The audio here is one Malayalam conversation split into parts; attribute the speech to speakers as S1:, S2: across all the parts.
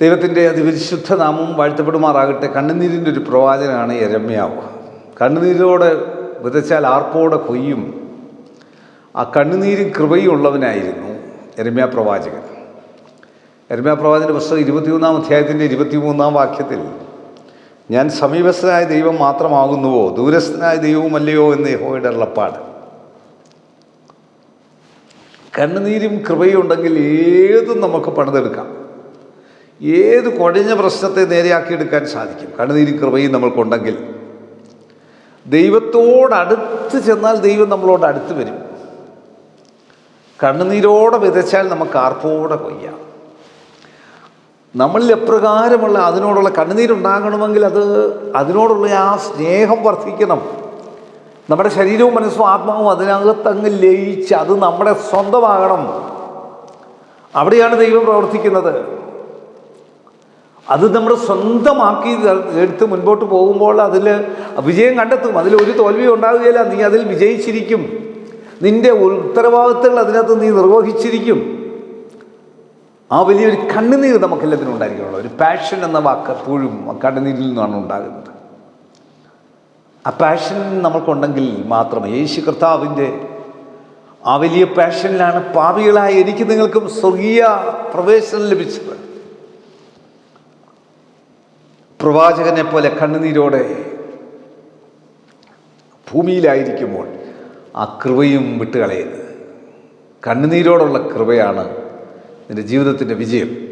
S1: ദൈവത്തിന്റെ അതിപരിശുദ്ധ നാമം വാഴ്ത്തപ്പെടുമാറാകട്ടെ. കണ്ണുനീരിന്റെ ഒരു പ്രവാചകനാണ് യരമ്യാവ്. കണ്ണുനീരോടെ വിതച്ചാൽ ആർപ്പോടെ കൊയ്യും. ആ കണ്ണുനീരും കൃപയും ഉള്ളവനായിരുന്നു യരമ്യ പ്രവാചകൻ. യരമ്യാ പ്രവാചകന്റെ പുസ്തകം ഇരുപത്തിമൂന്നാം അധ്യായത്തിന്റെ ഇരുപത്തിമൂന്നാം വാക്യത്തിൽ ഞാൻ സമീപസ്ഥനായ ദൈവം മാത്രമാകുന്നുവോ? ദൂരസ്ഥനായ ദൈവവുമല്ലയോ? എന്ന് യഹോയുടെ അള്ളപ്പാട് കണ്ണുനീരും കൃപയും ഉണ്ടെങ്കിൽ ഏതും നമുക്ക് പണിതെടുക്കാം. ഏത് കുഴഞ്ഞ പ്രശ്നത്തെ നേരെയാക്കിയെടുക്കാൻ സാധിക്കും? കണ്ണുനീരി കൃപയും നമ്മൾക്കുണ്ടെങ്കിൽ. ദൈവത്തോടടുത്ത് ചെന്നാൽ ദൈവം നമ്മളോട് അടുത്ത് വരും. കണ്ണുനീരോടെ വിതച്ചാൽ നമുക്ക് ആർപ്പോടെ കൊയ്യാം. നമ്മളിൽ എപ്രകാരമുള്ള അതിനോടുള്ള കണ്ണുനീരുണ്ടാകണമെങ്കിൽ അത് അതിനോടുള്ള ആ സ്നേഹം വർദ്ധിക്കണം. നമ്മുടെ ശരീരവും മനസ്സും ആത്മാവും അതിനകത്തങ്ങ് ലയിച്ച് അത് നമ്മുടെ സ്വന്തമാകണം. അവിടെയാണ് ദൈവം പ്രവർത്തിക്കുന്നത്. അത് നമ്മൾ സ്വന്തമാക്കി എടുത്ത് മുൻപോട്ട് പോകുമ്പോൾ അതിൽ വിജയം കണ്ടെത്തും. അതിൽ ഒരു തോൽവി ഉണ്ടാവുകയില്ല. നീ അതിൽ വിജയിച്ചിരിക്കും. നിന്റെ ഉത്തരവാദിത്തങ്ങൾ അതിനകത്ത് നീ നിർവഹിച്ചിരിക്കും. ആ വലിയൊരു കണ്ണുനീർ നമുക്കെല്ലാത്തിനും ഉണ്ടായിരിക്കണം ഒരു പാഷൻ എന്ന വാക്ക് എപ്പോഴും കണ്ണുനീരിൽ നിന്നാണ് ഉണ്ടാകുന്നത്. ആ പാഷൻ നമുക്കുണ്ടെങ്കിൽ മാത്രം യേശു കർത്താവിന്റെ ആ വലിയ പാഷനിലാണ് പാപികളായ എനിക്ക് നിങ്ങൾക്കും സ്വർഗീയ പ്രവേശനം ലഭിച്ചത്. പ്രവാചകനെ പോലെ കണ്ണുനീരോടെ ഭൂമിയിലായിരിക്കുമ്പോൾ ആ കൃപയും വിട്ടുകളയരുത് കണ്ണുനീരോടുള്ള കൃപയാണ് നിന്റെ ജീവിതത്തിന്റെ വിജയം.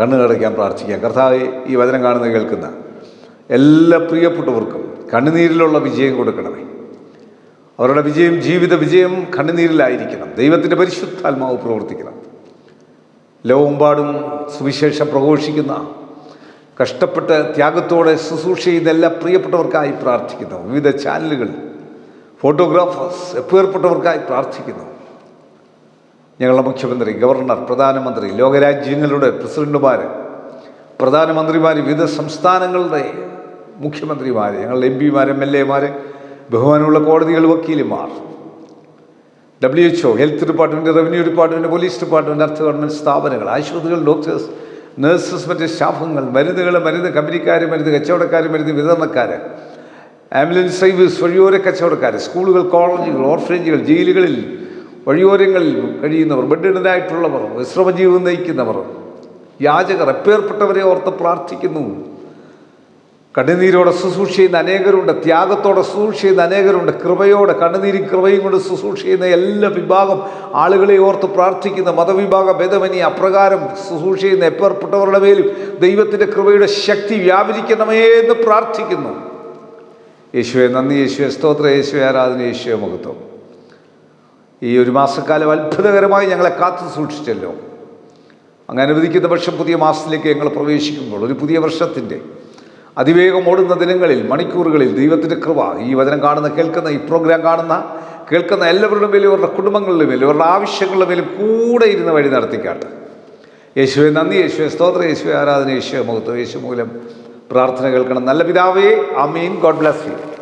S1: കണ്ണുകടയ്ക്കാൻ പ്രാർത്ഥിക്കാം. കർത്താവ് ഈ വചനം കാണുന്ന കേൾക്കുന്ന എല്ലാ പ്രിയപ്പെട്ടവർക്കും കണ്ണുനീരിലുള്ള വിജയം കൊടുക്കണമേ. അവരുടെ വിജയം ജീവിത വിജയം കണ്ണുനീരിലായിരിക്കണം. ദൈവത്തിന്റെ പരിശുദ്ധാത്മാവ് പ്രവർത്തിക്കണം. ലോകമെമ്പാടും സുവിശേഷം പ്രഘോഷിക്കുന്ന കഷ്ടപ്പെട്ട് ത്യാഗത്തോടെ ശുശ്രൂഷ ഇതെല്ലാം പ്രിയപ്പെട്ടവർക്കായി പ്രാർത്ഥിക്കുന്നു. വിവിധ ചാനലുകൾ ഫോട്ടോഗ്രാഫേഴ്സ് എപ്പേർപ്പെട്ടവർക്കായി പ്രാർത്ഥിക്കുന്നു. ഞങ്ങളുടെ മുഖ്യമന്ത്രി ഗവർണർ പ്രധാനമന്ത്രി ലോകരാജ്യങ്ങളുടെ പ്രസിഡന്റുമാർ പ്രധാനമന്ത്രിമാർ വിവിധ സംസ്ഥാനങ്ങളുടെ മുഖ്യമന്ത്രിമാർ ഞങ്ങളുടെ എം പിമാർ എം എൽ എമാർ ബഹുമാനമുള്ള കോടതികൾ വക്കീലുമാർ W H O health department revenue department police department അർത്ഥ ഗവൺമെന്റ് സ്ഥാപനങ്ങൾ ആശുപത്രികൾ ഡോക്ടേഴ്സ് നഴ്സസ് മറ്റ് സ്റ്റാഫുകൾ മരുന്നുകൾ മരുന്ന് കമ്പനിക്കാർ മരുന്ന് കച്ചവടക്കാർ മരുന്ന് വിതരണക്കാർ ആംബുലൻസ് സർവീസ് വഴിയോര കച്ചവടക്കാർ സ്കൂളുകൾ കോളേജുകൾ ഓർഫനേജുകൾ ജയിലുകളിൽ വഴിയോരങ്ങളിൽ കഴിയുന്നവർ ബെഡിടനായിട്ടുള്ളവർ വിശ്രമജീവിതം നയിക്കുന്നവർ യാചകർ എപ്പേർപ്പെട്ടവരെ ഓർത്ത് പ്രാർത്ഥിക്കുന്നു. കണ്ണുനീരോടെ ശുശ്രൂഷ ചെയ്യുന്ന അനേകരുണ്ട് ത്യാഗത്തോടെ ശുശ്രൂഷ ചെയ്യുന്ന അനേകരുണ്ട് കൃപയോടെ കണ്ണുനീരും കൃപയും കൊണ്ട് ശുശ്രൂഷ ചെയ്യുന്ന എല്ലാ വിഭാഗം ആളുകളെ ഓർത്ത് പ്രാർത്ഥിക്കുന്ന മതവിഭാഗ ഭേദമനി അപ്രകാരം ശുശ്രൂഷ ചെയ്യുന്ന എപ്പേർപ്പെട്ടവരുടെ മേലും ദൈവത്തിന്റെ കൃപയുടെ ശക്തി വ്യാപരിക്കണമേ എന്ന് പ്രാർത്ഥിക്കുന്നു. യേശുവെ നന്ദി യേശുവെ സ്തോത്ര യേശുവെ ആരാധന യേശുവെ മഹത്വം. ഈ ഒരു മാസക്കാലം അത്ഭുതകരമായി ഞങ്ങളെ കാത്തു സൂക്ഷിച്ചല്ലോ. അങ്ങ് അനുവദിക്കുന്ന പക്ഷം പുതിയ മാസത്തിലേക്ക് ഞങ്ങൾ പ്രവേശിക്കുമ്പോൾ ഒരു പുതിയ വർഷത്തിന്റെ അതിവേഗം ഓടുന്ന ദിനങ്ങളിൽ മണിക്കൂറുകളിൽ ദൈവത്തിന്റെ കൃപ ഈ വചനം കാണുന്ന കേൾക്കുന്ന ഈ പ്രോഗ്രാം കാണുന്ന കേൾക്കുന്ന എല്ലാവരുടെ മേലും ഇവരുടെ കുടുംബങ്ങളുടെ മേലും ഇവരുടെ ആവശ്യങ്ങളുടെ മേലും കൂടെ ഇരുന്ന് വഴി നടത്തിക്കാട്ട്. യേശുവെ നന്ദി യേശുവെ സ്തോത്ര യേശുവെ ആരാധന യേശുവെ മുഖത്ത് യേശു മൂലം പ്രാർത്ഥന കേൾക്കണം. നല്ല പിതാവേ അമീൻ ഗോഡ് ബ്ലസ് യു.